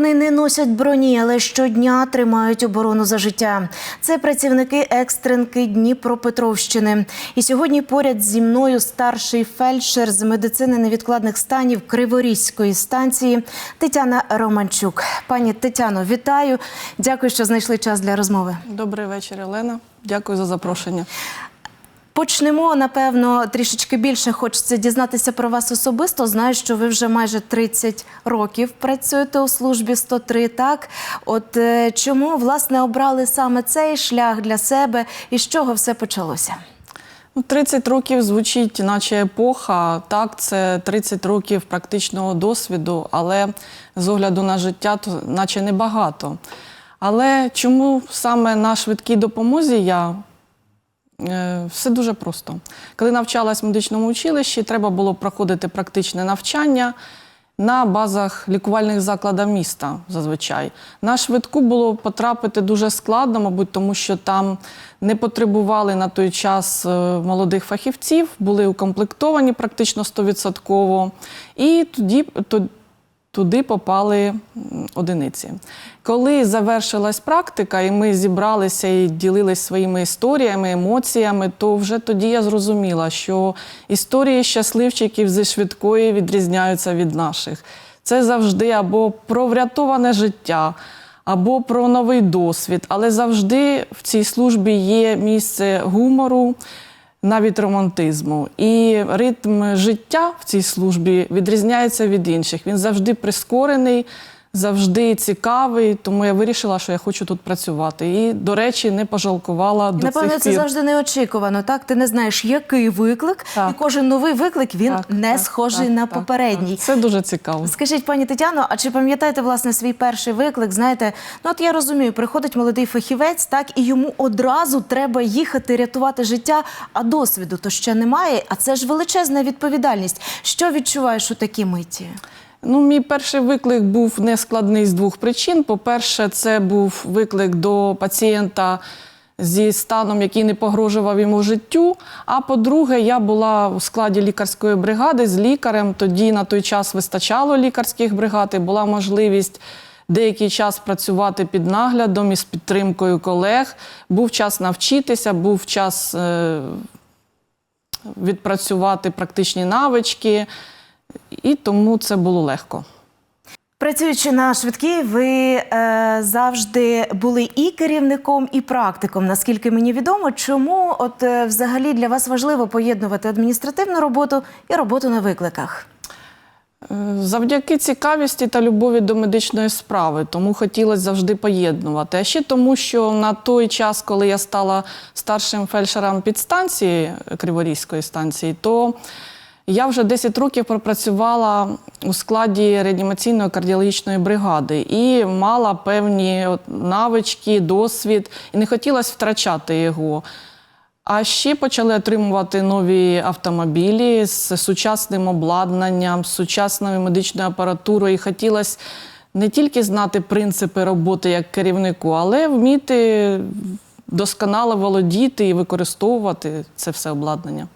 Вони не носять броні, але щодня тримають оборону за життя. Це працівники екстренки Дніпропетровщини. І сьогодні поряд зі мною старший фельдшер з медицини невідкладних станів Криворізької станції Тетяна Романчук. Пані Тетяно, вітаю! Дякую, що знайшли час для розмови. Добрий вечір, Олена. Дякую за запрошення. Почнемо, напевно, трішечки більше. Хочеться дізнатися про вас особисто. Знаю, що ви вже майже 30 років працюєте у службі 103, так? От е, чому, власне, обрали саме цей шлях для себе і з чого все почалося? Ну, 30 років звучить, наче епоха. Так, це 30 років практичного досвіду, але з огляду на життя, то наче небагато. Але чому саме на швидкій допомозі я? Е, Все дуже просто. Коли навчалась в медичному училищі, треба було проходити практичне навчання на базах лікувальних закладів міста зазвичай. На швидку було потрапити дуже складно, мабуть, тому що там не потребували на той час е, молодих фахівців, були укомплектовані практично 100%. І тоді, то- туди попали одиниці. Коли завершилась практика, і ми зібралися і ділилися своїми історіями, емоціями, то вже тоді я зрозуміла, що історії щасливчиків зі швидкої відрізняються від наших. Це завжди або про врятоване життя, або про новий досвід. Але завжди в цій службі є місце гумору, навіть романтизму. І ритм життя в цій службі відрізняється від інших. Він завжди прискорений, завжди цікавий. Тому я вирішила, що я хочу тут працювати. І, до речі, не пожалкувала до Напевно, цих це пір. завжди неочікувано. Так, ти не знаєш, який виклик, Так. і кожен новий виклик він Так, не так, схожий так, на так, попередній. так. Це дуже цікаво. Скажіть, пані Тетяно, а чи пам'ятаєте власне свій перший виклик? Знаєте, ну от я розумію, приходить молодий фахівець, так і йому одразу треба їхати рятувати життя, а досвіду то ще немає. А це ж величезна відповідальність. Що відчуваєш у такій миті? Ну, мій перший виклик був нескладний з двох причин. По-перше, це був виклик до пацієнта зі станом, який не погрожував йому життю. А по-друге, я була у складі лікарської бригади з лікарем. Тоді на той час вистачало лікарських бригад і була можливість. Деякий час працювати під наглядом і з підтримкою колег. Був час навчитися, був час е, відпрацювати практичні навички, і тому це було легко. Працюючи на швидкій, ви е, завжди були і керівником, і практиком. Наскільки мені відомо, чому от е, взагалі для вас важливо поєднувати адміністративну роботу і роботу на викликах? Е, Завдяки цікавісті та любові до медичної справи, тому хотілося завжди поєднувати. А ще тому, що на той час, коли я стала старшим фельдшером підстанції Криворізької станції, то я вже 10 років пропрацювала у складі реанімаційної кардіологічної бригади і мала певні навички, досвід, і не хотілося втрачати його. А ще почали отримувати нові автомобілі з сучасним обладнанням, з сучасною медичною апаратурою. І хотілося не тільки знати принципи роботи як керівнику, але вміти досконало володіти і використовувати це все обладнання.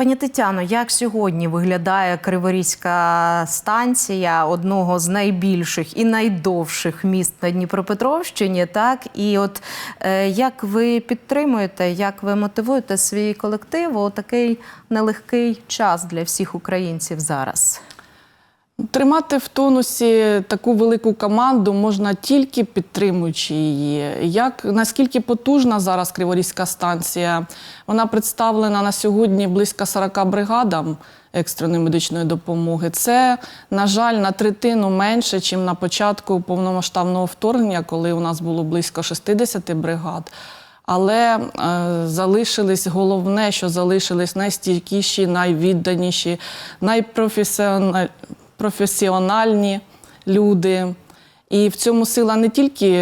Пані Тетяно, як сьогодні виглядає Криворізька станція одного з найбільших і найдовших міст на Дніпропетровщині? Так і от е, як ви підтримуєте, як ви мотивуєте свій колектив у такий нелегкий час для всіх українців зараз? Тримати в тонусі таку велику команду можна тільки підтримуючи її. Як наскільки потужна зараз Криворізька станція? Вона представлена на сьогодні близько 40 бригадам екстреної медичної допомоги. Це, на жаль, на третину менше, ніж на початку повномасштабного вторгнення, коли у нас було близько 60 бригад. Але е, залишились головне, що залишились найстійкіші, найвідданіші, найпрофесіональніші професіональні люди. І в цьому сила не тільки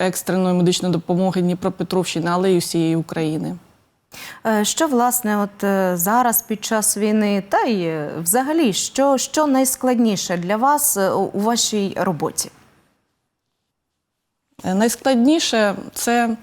екстреної медичної допомоги Дніпропетровщини, але й усієї України. Е, Що власне, от е, зараз під час війни, та й е, взагалі, що, що найскладніше для вас у вашій роботі? Найскладніше це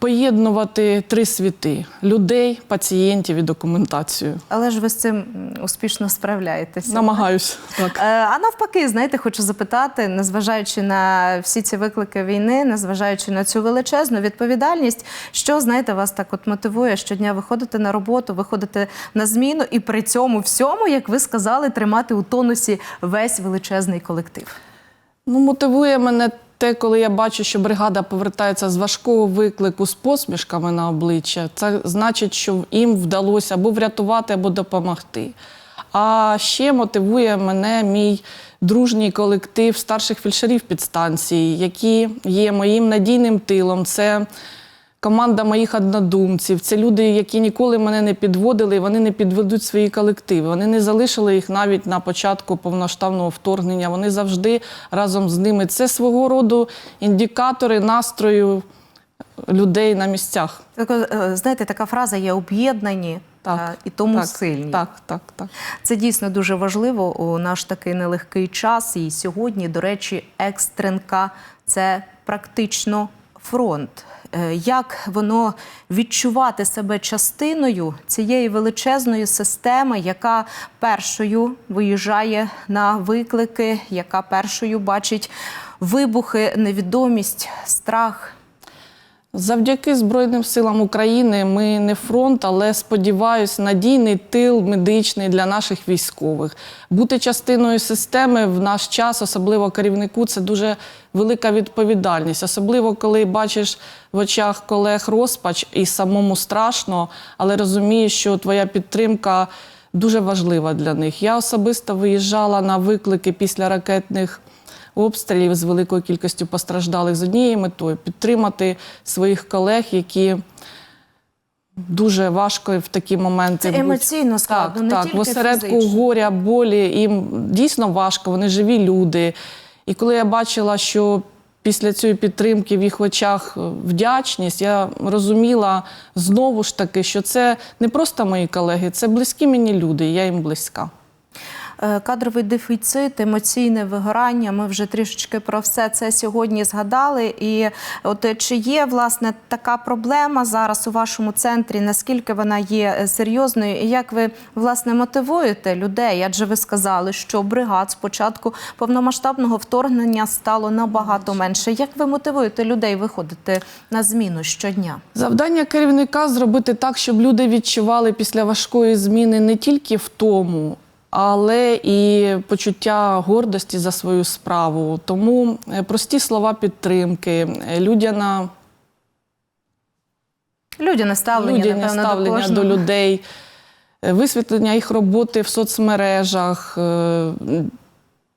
поєднувати три світи: людей, пацієнтів і документацію. Але ж ви з цим успішно справляєтеся. Намагаюсь так. Е, А навпаки, знаєте, хочу запитати, незважаючи на всі ці виклики війни, незважаючи на цю величезну відповідальність, що знаєте, вас так от мотивує щодня виходити на роботу, виходити на зміну, і при цьому всьому, як ви сказали, тримати у тонусі весь величезний колектив. Ну, мотивує мене те, коли я бачу, що бригада повертається з важкого виклику з посмішками на обличчя. Це значить, що їм вдалося або врятувати, або допомогти. А ще мотивує мене мій дружній колектив старших фільшерів підстанції, які є моїм надійним тилом. Це команда моїх однодумців. Це люди, які ніколи мене не підводили, і вони не підведуть свої колективи. Вони не залишили їх навіть на початку повноштабного вторгнення. Вони завжди разом з ними. Це свого роду індикатори настрою людей на місцях. Так, е, знаєте, така фраза є об'єднані е, і тому так, сильні. Так, так, так. Це дійсно дуже важливо у наш такий нелегкий час. І сьогодні, до речі, екстренка це практично фронт. Е, Як воно відчувати себе частиною цієї величезної системи, яка першою виїжджає на виклики, яка першою бачить вибухи, невідомість, страх? Завдяки Збройним силам України ми не фронт, але сподіваюсь, надійний тил медичний для наших військових. Бути частиною системи в наш час, особливо керівнику, це дуже велика відповідальність. Особливо коли бачиш в очах колег розпач і самому страшно, але розумієш, що твоя підтримка дуже важлива для них. Я особисто виїжджала на виклики після ракетних обстрілів з великою кількістю постраждалих з однією метою підтримати своїх колег, які дуже важко в такі моменти. Це емоційно складно, так, не так. тільки в осередку фізично. горя, болі їм дійсно важко, вони живі люди. І коли я бачила, що після цієї підтримки в їх очах вдячність, я розуміла знову ж таки, що це не просто мої колеги, це близькі мені люди, я їм близька. Е, Кадровий дефіцит, емоційне вигорання. Ми вже трішечки про все це сьогодні згадали. І от е, чи є власне така проблема зараз у вашому центрі? Наскільки вона є е, серйозною? І як ви власне мотивуєте людей? Адже ви сказали, що бригад з початку повномасштабного вторгнення стало набагато менше. Як ви мотивуєте людей виходити на зміну щодня? Завдання керівника зробити так, щоб люди відчували після важкої зміни не тільки втому, але і почуття гордості за свою справу. Тому е, прості слова підтримки, е, людяна Людяне ставлення, людяне напевно, ставлення до, до, людей, е, висвітлення їх роботи в соцмережах.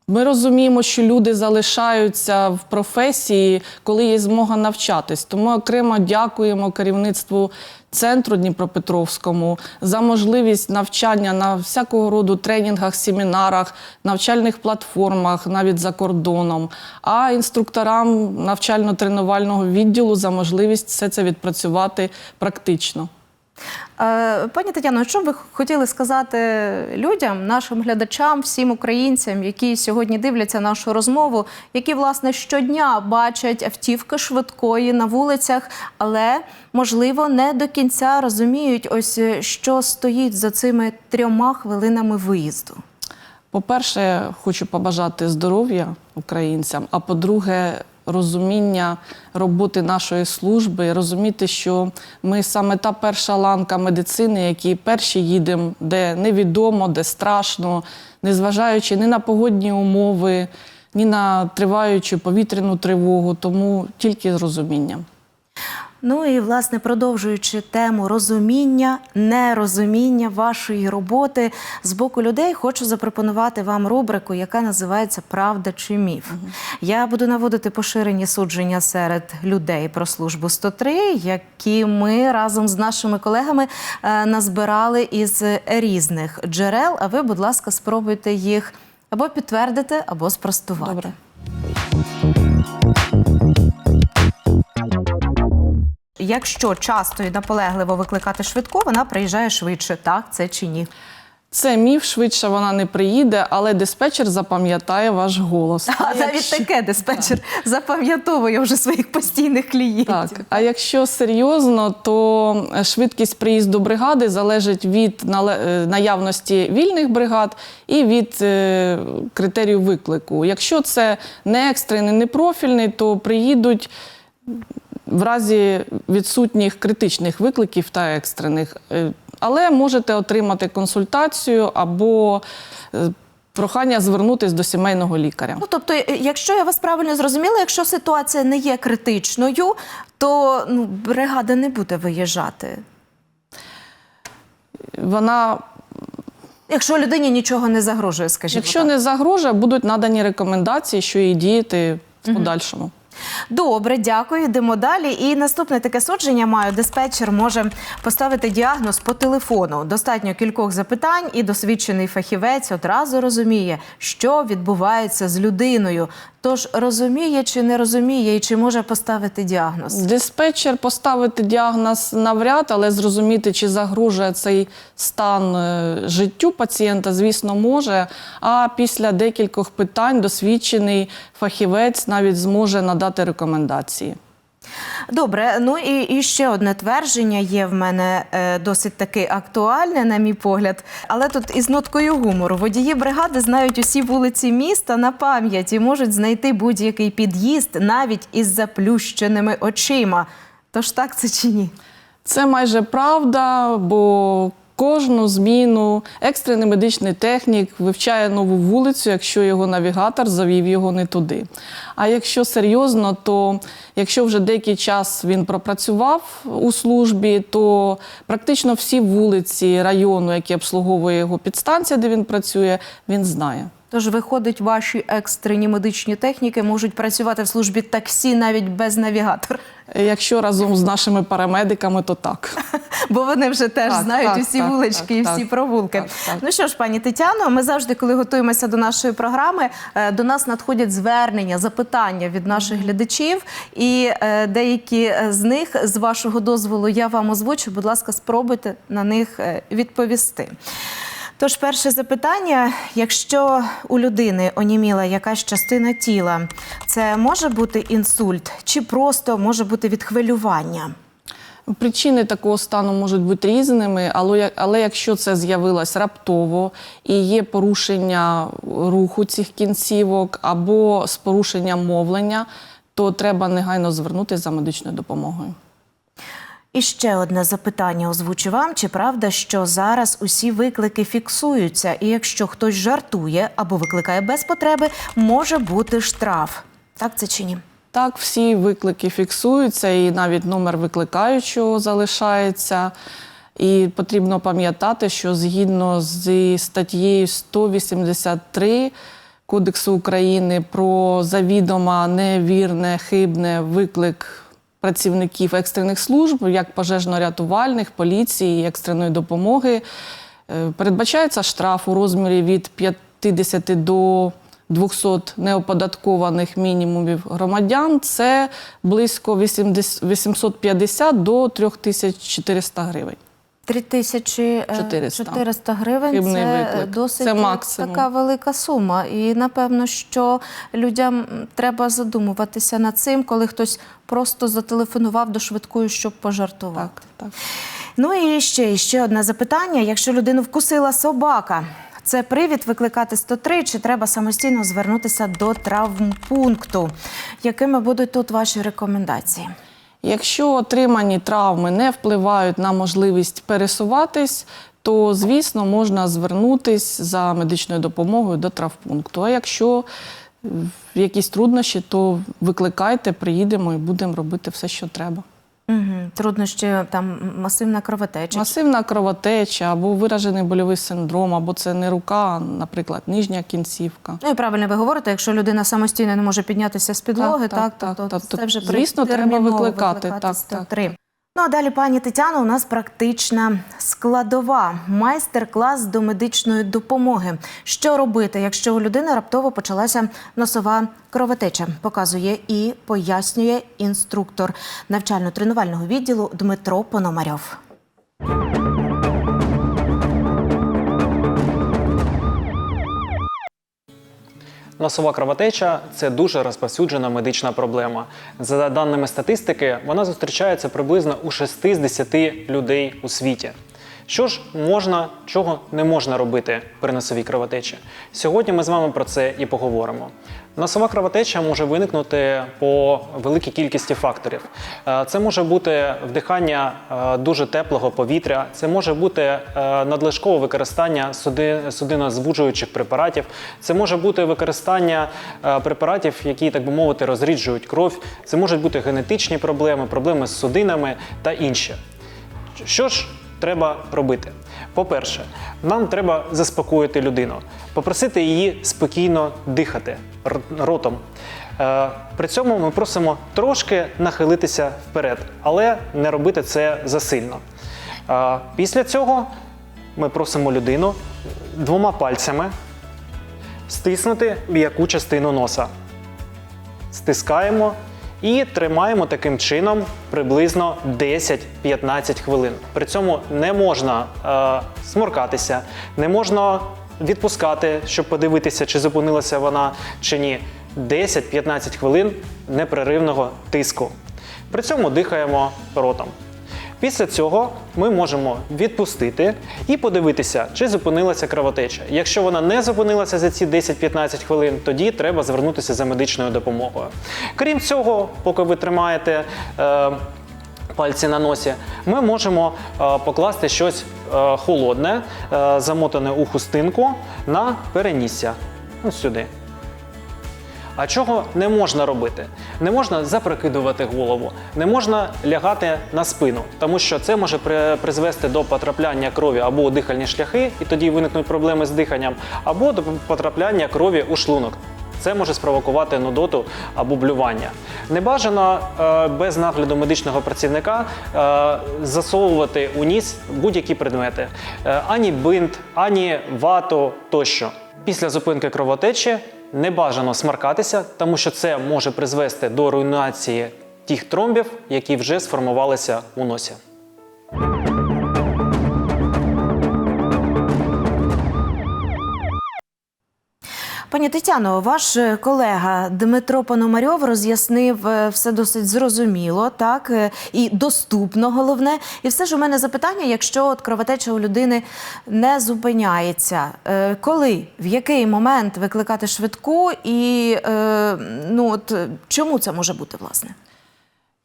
Ми розуміємо, що люди залишаються в професії, коли є змога навчатись. Тому окремо дякуємо керівництву центру Дніпропетровському за можливість навчання на всякого роду тренінгах, семінарах, навчальних платформах, навіть за кордоном, а інструкторам навчально-тренувального відділу за можливість все це відпрацювати практично. Е, Пані Тетяно, що б ви хотіли сказати людям, нашим глядачам, всім українцям, які сьогодні дивляться нашу розмову, які власне щодня бачать автівки швидкої на вулицях, але можливо не до кінця розуміють, ось е, що стоїть за цими трьома хвилинами виїзду. По-перше, хочу побажати здоров'я українцям, а по-друге, розуміння роботи нашої служби, розуміти, що ми саме та перша ланка медицини, які перші їдемо, де невідомо, де страшно, незважаючи ні на погодні умови, ні на триваючу повітряну тривогу, тому тільки з розумінням. Ну і власне продовжуючи тему розуміння, нерозуміння вашої роботи з боку людей, хочу запропонувати вам рубрику, яка називається Правда чи міф. Я буду наводити поширені судження серед людей про службу 103, які ми разом з нашими колегами е, назбирали із різних джерел. А ви, будь ласка, спробуйте їх або підтвердити, або спростувати. Добре. Якщо часто і наполегливо викликати швидку, вона приїжджає швидше, так це чи ні? Це міф, швидше вона не приїде, але диспетчер запам'ятає ваш голос. А навіть якщо- таке диспетчер запам'ятовує вже своїх постійних клієнтів. Так, а якщо серйозно, то швидкість приїзду бригади залежить від е, наявності вільних бригад і від е, критерію виклику. Якщо це не екстрений, не профільний, то приїдуть в разі відсутніх критичних викликів та екстрених. Е, Але можете отримати консультацію або е, прохання звернутися до сімейного лікаря. Ну, тобто, е, якщо я вас правильно зрозуміла, якщо ситуація не є критичною, то ну, бригада не буде виїжджати. Вона Якщо людині нічого не загрожує, скажімо Якщо так. не загрожує, будуть надані рекомендації, що їй діяти в подальшому. Добре, дякую. Йдемо далі. І наступне таке судження маю. Диспетчер може поставити діагноз по телефону. Достатньо кількох запитань, і досвідчений фахівець одразу розуміє, що відбувається з людиною. Тож розуміє чи не розуміє, і чи може поставити діагноз. Диспетчер поставити діагноз навряд, але зрозуміти, чи загрожує цей стан е, життю пацієнта, звісно, може. А після декількох питань досвідчений фахівець навіть зможе надати рекомендації. Добре, ну і, і ще одне твердження є в мене е, досить таки актуальне, на мій погляд, але тут із ноткою гумору. Водії бригади знають усі вулиці міста на пам'ять і можуть знайти будь-який під'їзд навіть із заплющеними очима. Тож так це чи ні? Це майже правда, бо кожну зміну екстрений медичний технік вивчає нову вулицю, якщо його навігатор завів його не туди. А якщо серйозно, то якщо вже деякий час він пропрацював у службі, то практично всі вулиці району, які обслуговує його підстанція, де він працює, він знає. Тож, виходить, ваші екстрені медичні техніки можуть працювати в службі таксі навіть без навігатора. Якщо разом з нашими парамедиками, то так. Бо вони вже теж Так, знають так, усі так, вулички так, і всі так, провулки. так, так. Ну що ж, пані Тетяно, ми завжди, коли готуємося до нашої програми, е, до нас надходять звернення, запитання від наших глядачів, і е, деякі е, з них, з вашого дозволу, я вам озвучу. Будь ласка, спробуйте на них відповісти. Тож, перше запитання: якщо у людини оніміла якась частина тіла, це може бути інсульт чи просто може бути від хвилювання? Причини такого стану можуть бути різними, але, але якщо це з'явилось раптово і є порушення руху цих кінцівок або з порушенням мовлення, то треба негайно звернутися за медичною допомогою. І ще одне запитання озвучу вам: чи правда, що зараз усі виклики фіксуються, і якщо хтось жартує або викликає без потреби, може бути штраф? Так це чи ні? Так, всі виклики фіксуються, і навіть номер викликаючого залишається. І потрібно пам'ятати, що згідно зі статтєю 183 Кодексу України про завідомо невірне, хибне виклик працівників екстрених служб, як пожежно-рятувальних, поліції, екстреної допомоги, е, передбачається штраф у розмірі від 50 до 200 неоподаткованих мінімумів громадян. Це близько 80 850 до 3400 гривень. 3400 400. гривень Хибний це е, виклик. досить Це е, максимум. така велика сума. І напевно, що людям треба задумуватися над цим, коли хтось просто зателефонував до швидкої, щоб пожартувати. Так, так. Ну і ще, і ще одне запитання: якщо людину вкусила собака, це привід викликати 103, чи треба самостійно звернутися до травмпункту? Якими будуть тут ваші рекомендації? Якщо отримані травми не впливають на можливість пересуватись, то звісно можна звернутись за медичною допомогою до травпункту. А якщо е, якісь труднощі, то викликайте, приїдемо і будемо робити все, що треба. Угу. Труднощі там масивна кровотеча. Масивна кровотеча або виражений больовий синдром, або це не рука, наприклад, нижня кінцівка. Ну і правильно ви говорите, якщо людина самостійно не може піднятися з підлоги, Так, так, так, то, так, то то це вже Звісно, треба викликати. викликати, так, так. 103. Ну а далі, пані Тетяно, у нас практична складова майстер-клас до медичної допомоги. Що робити, якщо у людини раптово почалася носова кровотеча? Показує і пояснює інструктор навчально-тренувального відділу Дмитро Пономарьов. Носова кровотеча це дуже розповсюджена медична проблема. За даними статистики, вона зустрічається приблизно у 6 з 10 людей у світі. Що ж можна, чого не можна робити при носовій кровотечі? Сьогодні ми з вами про це і поговоримо. Носова кровотеча може виникнути по великій кількості факторів. Е, Це може бути вдихання е, дуже теплого повітря, це може бути е, надлишкове використання суди- судинозвужуючих препаратів, це може бути використання препаратів, які, так би мовити, розріджують кров, це можуть бути генетичні проблеми, проблеми з судинами та інші. Що ж треба робити? По-перше, нам треба заспокоїти людину, попросити її спокійно дихати ротом. Е, При цьому ми просимо трошки нахилитися вперед, але не робити це засильно. Е, Після цього ми просимо людину двома пальцями стиснути м'яку частину носа стискаємо і тримаємо таким чином приблизно 10-15 хвилин. При цьому не можна е, сморкатися, не можна відпускати, щоб подивитися, чи зупинилася вона чи ні. 10-15 хвилин непреривного тиску. При цьому дихаємо ротом. Після цього ми можемо відпустити і подивитися, чи зупинилася кровотеча. Якщо вона не зупинилася за ці 10-15 хвилин, тоді треба звернутися за медичною допомогою. Крім цього, поки ви тримаєте. Е, Пальці на носі, ми можемо е, покласти щось е, холодне, е, замотане у хустинку на перенісся. Ось сюди. А чого не можна робити? Не можна запрокидувати голову, не можна лягати на спину, тому що це може при- призвести до потрапляння крові або у дихальні шляхи, і тоді виникнуть проблеми з диханням, або до потрапляння крові у шлунок. Це може спровокувати нудоту або блювання. Не бажано е, без нагляду медичного працівника е, засовувати у ніс будь-які предмети, Е, ані бинт, ані вату тощо. Після зупинки кровотечі не бажано смаркатися, тому що це може призвести до руйнації тих тромбів, які вже сформувалися у носі. Пані Тетяно, ваш е, колега Дмитро Пономарьов роз'яснив е, все досить зрозуміло, так е, і доступно, головне. І все ж у мене запитання: якщо от кровотеча у людини не зупиняється, коли в який момент викликати швидку, і ну от чому це може бути власне?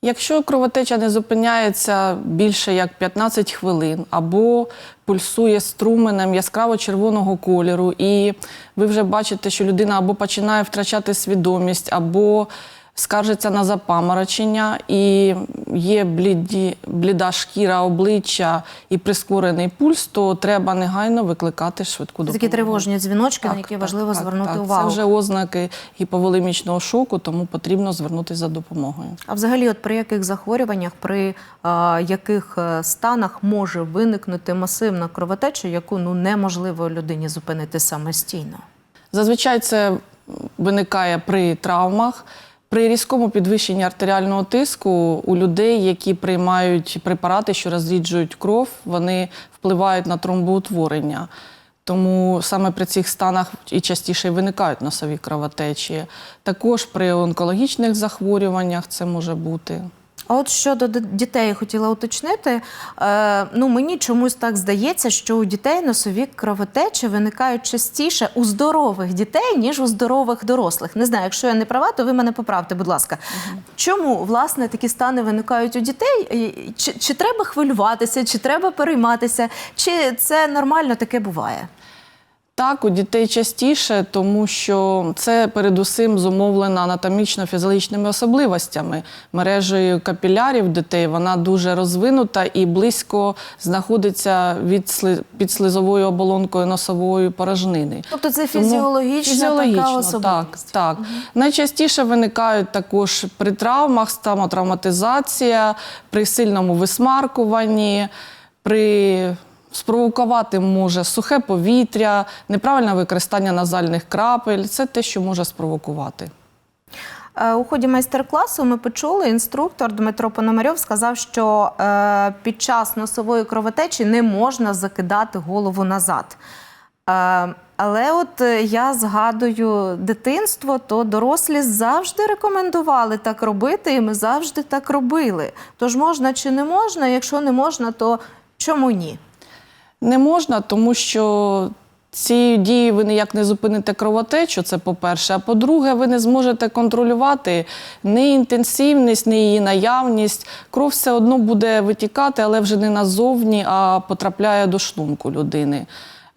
Якщо кровотеча не зупиняється більше як 15 хвилин або пульсує струменем яскраво червоного кольору, і ви вже бачите, що людина або починає втрачати свідомість, або скаржиться на запаморочення, і є бліді, бліда шкіра обличчя і прискорений пульс, то треба негайно викликати швидку допомогу. такі тривожні дзвіночки, на які так, важливо так, звернути так. увагу. Це вже ознаки гіповолемічного шоку, тому потрібно звернутися за допомогою. А взагалі, от при яких захворюваннях, при а, яких е, станах може виникнути масивна кровотеча, яку ну неможливо людині зупинити самостійно? Зазвичай це виникає при травмах, при різкому підвищенні артеріального тиску у людей, які приймають препарати, що розріджують кров, вони впливають на тромбоутворення. Тому саме при цих станах і частіше виникають носові кровотечі. Також при онкологічних захворюваннях це може бути. А от щодо дітей хотіла уточнити. Е, ну мені чомусь так здається, що у дітей носові кровотечі виникають частіше у здорових дітей, ніж у здорових дорослих. Не знаю, якщо я не права, то ви мене поправте, будь ласка. Чому власне такі стани виникають у дітей? Чи, чи треба хвилюватися, чи треба перейматися, чи це нормально таке буває? Так, у дітей частіше, тому що це передусім зумовлено анатомічно-фізіологічними особливостями. Мережею капілярів дітей вона дуже розвинута і близько знаходиться від сли- під слизовою оболонкою носової порожнини. Тобто це Тому- фізіологічна фізіологічно, така так, особливість. так. Найчастіше виникають також при травмах, стамотравматизація, при сильному висмаркуванні, при спровокувати може сухе повітря, неправильне використання назальних крапель. Це те, що може спровокувати. Е, У ході майстер-класу ми почули, інструктор Дмитро Пономарьов сказав, що е, під час носової кровотечі не можна закидати голову назад. А, але от е, я згадую дитинство, то дорослі завжди рекомендували так робити, і ми завжди так робили. Тож можна чи не можна? Якщо не можна, то чому ні? Не можна, тому що ці дії ви ніяк не зупините кровотечу, це по-перше. А по-друге, ви не зможете контролювати ні інтенсивність, ні її наявність. Кров все одно буде витікати, але вже не назовні, а потрапляє до шлунку людини.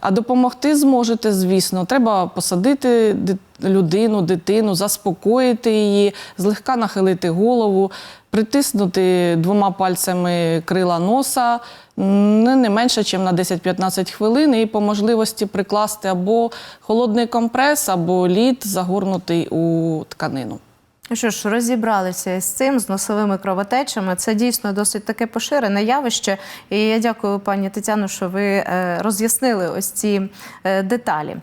А допомогти зможете, звісно. Треба посадити людину, дитину, заспокоїти її, злегка нахилити голову, притиснути двома пальцями крила носа не, менше, ніж на 10-15 хвилин, і по можливості прикласти або холодний компрес, або лід загорнутий у тканину. Ну Що ж, розібралися з цим, з носовими кровотечами. Це дійсно досить таке поширене явище. І я дякую, пані Тетяно, що ви е, роз'яснили ось ці е, деталі.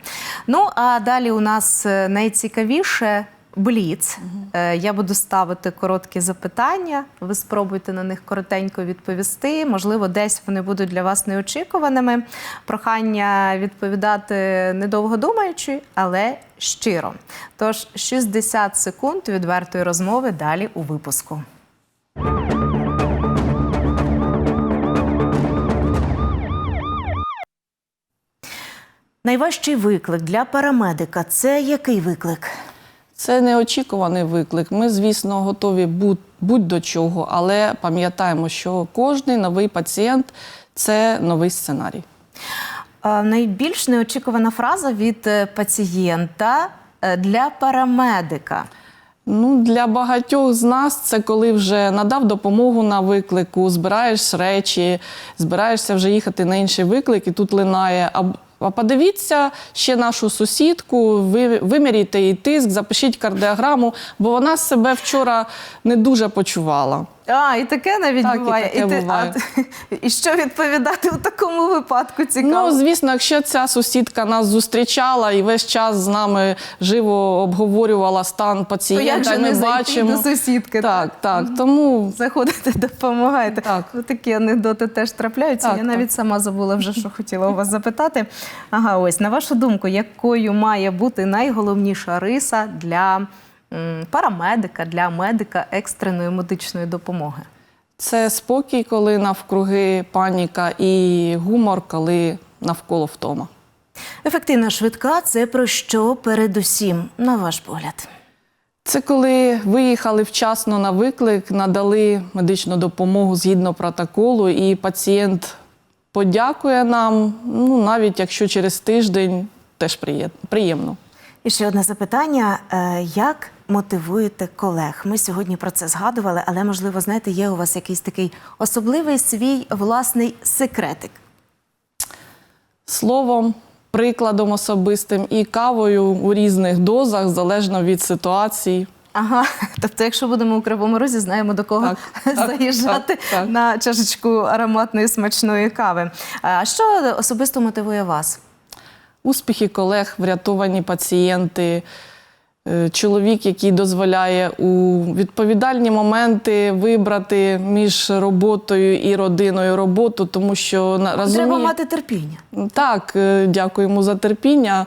Ну а далі у нас е, найцікавіше. Бліц. Е, Я буду ставити короткі запитання. Ви спробуйте на них коротенько відповісти. Можливо, десь вони будуть для вас неочікуваними. Прохання відповідати недовго думаючи, але щиро. Тож 60 секунд відвертої розмови далі у випуску. Найважчий виклик для парамедика це який виклик? Це неочікуваний виклик. Ми, звісно, готові будь, будь до чого, але пам'ятаємо, що кожний новий пацієнт це новий сценарій. Найбільш неочікувана фраза від е, пацієнта е, для парамедика. Ну, для багатьох з нас це коли вже надав допомогу на виклику, збираєш речі, збираєшся вже їхати на інший виклик, і тут линає. А, подивіться ще нашу сусідку, ви, виміряйте її тиск, запишіть кардіограму, бо вона себе вчора не дуже почувала. А, і таке навіть Так, і буває. таке ти- буває. а, і що відповідати у такому випадку? Цікаво. Ну, звісно, якщо ця сусідка нас зустрічала і весь час з нами живо обговорювала стан То пацієнта, як же і ми не зайти бачимо. до сусідки? Так, так. Тому Заходите, допомагаєте. Так. Ну, такі анекдоти теж трапляються. Так, Я навіть сама забула вже, що хотіла у вас запитати. Ага, ось на вашу думку, якою має бути найголовніша риса для парамедика, для медика екстреної медичної допомоги? це спокій, коли навкруги паніка, і гумор, коли навколо втома. Ефективна швидка це про що передусім, на ваш погляд? Це коли виїхали вчасно на виклик, надали медичну допомогу згідно протоколу, і пацієнт подякує нам, ну навіть якщо через тиждень теж приємно. І ще одне запитання: Е, як мотивуєте колег? Ми сьогодні про це згадували, але можливо, знаєте, є у вас якийсь такий особливий свій власний секретик. Словом, прикладом особистим і кавою у різних дозах, залежно від ситуації. Ага, тобто, якщо будемо у Кривому Розі, знаємо до кого Так, заїжджати так, так. на чашечку ароматної смачної кави. А що особисто мотивує вас? Успіхи колег, врятовані пацієнти, чоловік, який дозволяє у відповідальні моменти вибрати між роботою і родиною роботу, тому що на- розуміє... Треба мати терпіння. Так, дякуємо за терпіння.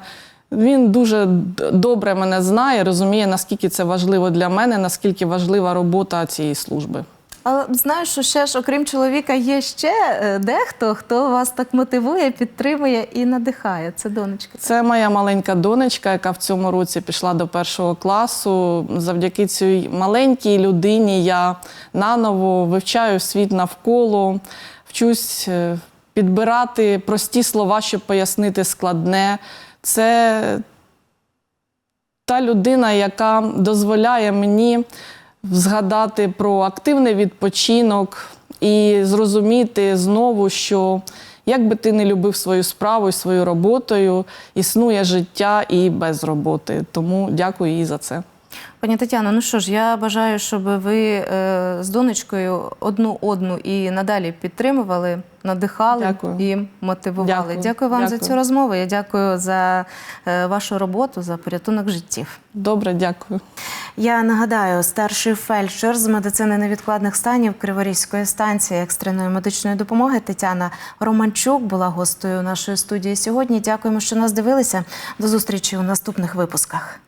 Він дуже добре мене знає, розуміє, наскільки це важливо для мене, наскільки важлива робота цієї служби. Але знаю, що ще ж, окрім чоловіка, є ще е, дехто, хто вас так мотивує, підтримує і надихає. Це донечка. Це моя маленька донечка, яка в цьому році пішла до першого класу. Завдяки цій маленькій людині я наново вивчаю світ навколо, вчусь е, підбирати прості слова, щоб пояснити складне. Це та людина, яка дозволяє мені згадати про активний відпочинок і зрозуміти знову, що як би ти не любив свою справу і свою роботою, існує життя і без роботи. Тому дякую їй за це. Пані Тетяно, ну що ж, я бажаю, щоб ви е, з донечкою одну одну і надалі підтримували, надихали Дякую. і мотивували. Дякую. Дякую вам за цю розмову. Я дякую за е, вашу роботу, за порятунок життів. Добре, дякую. Я нагадаю, старший фельдшер з медицини невідкладних станів Криворізької станції екстреної медичної допомоги Тетяна Романчук була гостею нашої студії сьогодні. Дякуємо, що нас дивилися. До зустрічі у наступних випусках.